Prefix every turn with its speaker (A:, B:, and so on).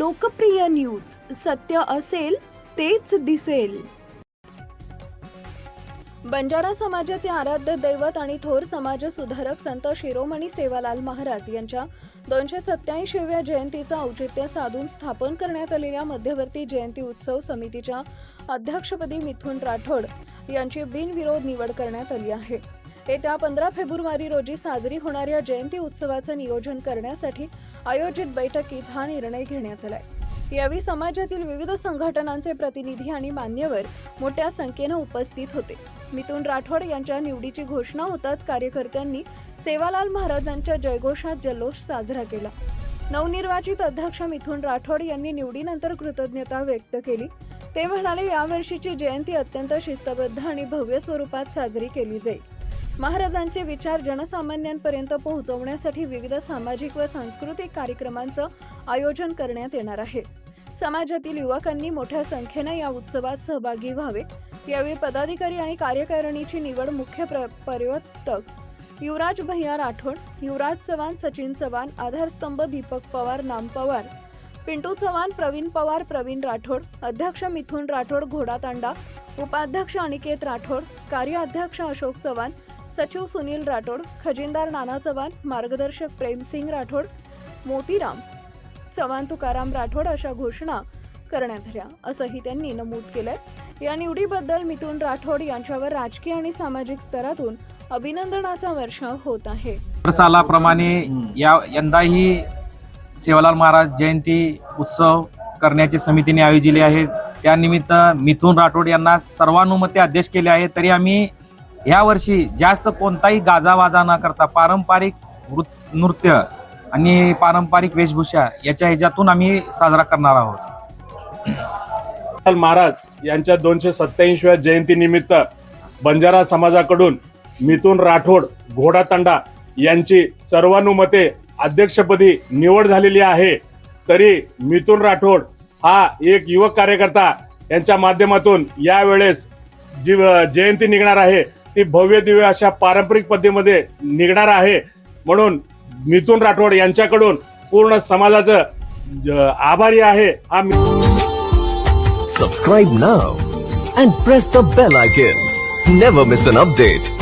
A: लोकप्रिय न्यूज. सत्य असेल तेच दिसेल. बंजारा समाजाचे आराध्य दैवत आणि थोर समाज सुधारक संत शिरोमणी सेवालाल महाराज यांच्या दोनशे सत्याऐंशीव्या जयंतीचं औचित्य साधून स्थापन करण्यात आलेल्या मध्यवर्ती जयंती उत्सव समितीच्या अध्यक्षपदी मिथुन राठोड यांची बिनविरोध निवड करण्यात आली आहे. येत्या पंधरा फेब्रुवारी रोजी साजरी होणाऱ्या जयंती उत्सवाचं नियोजन करण्यासाठी आयोजित बैठकीत हा निर्णय घेण्यात आलाय. यावेळी समाजातील विविध संघटनांचे प्रतिनिधी आणि मान्यवर मोठ्या संख्येनं उपस्थित होते. मिथुन राठोड यांच्या निवडीची घोषणा होताच कार्यकर्त्यांनी सेवालाल महाराजांच्या जयघोषात जल्लोष साजरा केला. नवनिर्वाचित अध्यक्ष मिथुन राठोड यांनी निवडीनंतर कृतज्ञता व्यक्त केली. ते म्हणाले यावर्षीची जयंती अत्यंत शिस्तबद्ध आणि भव्य स्वरूपात साजरी केली जाईल. महाराजांचे विचार जनसामान्यांपर्यंत पोहोचवण्यासाठी विविध सामाजिक व सांस्कृतिक कार्यक्रमांचं आयोजन करण्यात येणार आहे. समाजातील युवकांनी मोठ्या संख्येनं या उत्सवात सहभागी व्हावे. यावेळी पदाधिकारी आणि कार्यकारिणीची निवड मुख्य प्र युवराज भैया राठोड युवराज चव्हाण सचिन चव्हाण आधारस्तंभ दीपक पवार नाम पवार पिंटू चव्हाण प्रवीण पवार प्रवीण राठोड अध्यक्ष मिथुन राठोड घोडा तांडा उपाध्यक्ष अनिकेत राठोड कार्याध्यक्ष अशोक चव्हाण सचिव सुनील राठोड खजिनदार नाना चव्हाण मार्गदर्शक प्रेमसिंग राठोड मोतीराम चव्हाण तुकाराम राठोड अशा घोषणा करण्यात आल्या. असंही त्यांनी नमूद केलंय. या निवडीबद्दल मिथुन राठोड यांच्यावर राजकीय आणि सामाजिक स्तरातून अभिनंदनाचा वर्षाव होत आहे.
B: सालाप्रमाणे या यंदाही सेवालाल महाराज जयंती उत्सव करण्याची समितीने आयोजिले आहे. त्यानिमित्त मिथुन राठोड यांना सर्वानुमते अध्यक्ष केले आहे तरी आम्ही या वर्षी जास्त कोणताही गाजावाजा न करता पारंपरिक नृत्य आणि पारंपरिक वेशभूषा याच्या ह्याच्यातून आम्ही साजरा करणार आहोत.
C: महाराज यांच्या दोनशे सत्याऐंशीव्या जयंती निमित्त बंजारा समाजाकडून मिथुन राठोड घोडातांडा यांची सर्वानुमते अध्यक्षपदी निवड झालेली आहे. तरी मिथुन राठोड हा एक युवक कार्यकर्ता यांच्या माध्यमातून यावेळेस जी जयंती निघणार आहे. ती भव्य दिव्य अशा पारंपरिक पद्धतीमध्ये निघणार आहे. म्हणून मिथुन राठोड यांच्याकडून पूर्ण समाजाचं आभारी आहे. हा
D: subscribe now and press the bell icon never miss an update.